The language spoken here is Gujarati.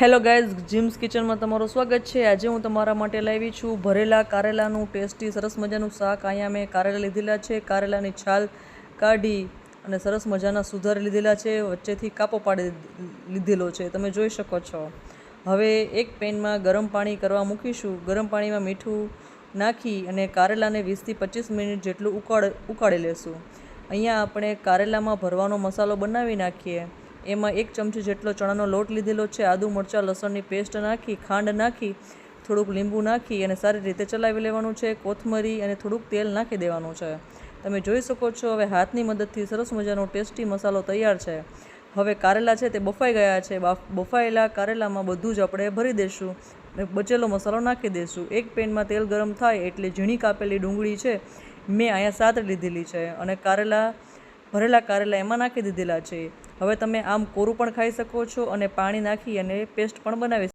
હેલો ગાઈઝ, જીમ્સ કિચનમાં તમારું સ્વાગત છે. આજે હું તમારા માટે લાવી છું ભરેલા કારેલાનું ટેસ્ટી, સરસ મજાનું શાક. અહીંયા મેં કારેલા લીધેલા છે, કારેલાની છાલ કાઢી અને સરસ મજાના સુધાર લીધેલા છે, વચ્ચેથી કાપો પાડી લીધેલો છે. તમે જોઈ શકો છો. હવે એક પેનમાં ગરમ પાણી કરવા મૂકીશું. ગરમ પાણીમાં મીઠું નાખી અને કારેલાને વીસથી પચીસ મિનિટ જેટલું ઉકાળ, ઉકાળી લેશું. અહીંયા આપણે કારેલામાં ભરવાનો મસાલો બનાવી નાખીએ. એમાં એક ચમચી જેટલો ચણાનો લોટ લીધેલો છે. આદુ, મરચાં, લસણની પેસ્ટ નાખી, ખાંડ નાખી, થોડુંક લીંબુ નાખી અને સારી રીતે ચલાવી લેવાનું છે. કોથમરી અને થોડુંક તેલ નાખી દેવાનું છે. તમે જોઈ શકો છો, હવે હાથની મદદથી સરસ મજાનો ટેસ્ટી મસાલો તૈયાર છે. હવે કારેલા છે તે બફાઈ ગયા છે. બાફ- બફાયેલા કારેલામાં બધું જ આપણે ભરી દઈશું અને બચેલો મસાલો નાખી દઈશું એક પેનમાં તેલ ગરમ થાય એટલે ઝીણી કાપેલી ડુંગળી છે મેં અહીંયા સાત લીધેલી છે અને કારેલા ભરેલા કારેલા એમાં નાખી દીધેલા છે. હવે તમે આમ કોરું પણ ખાઈ શકો છો અને પાણી નાખી અને પેસ્ટ પણ બનાવી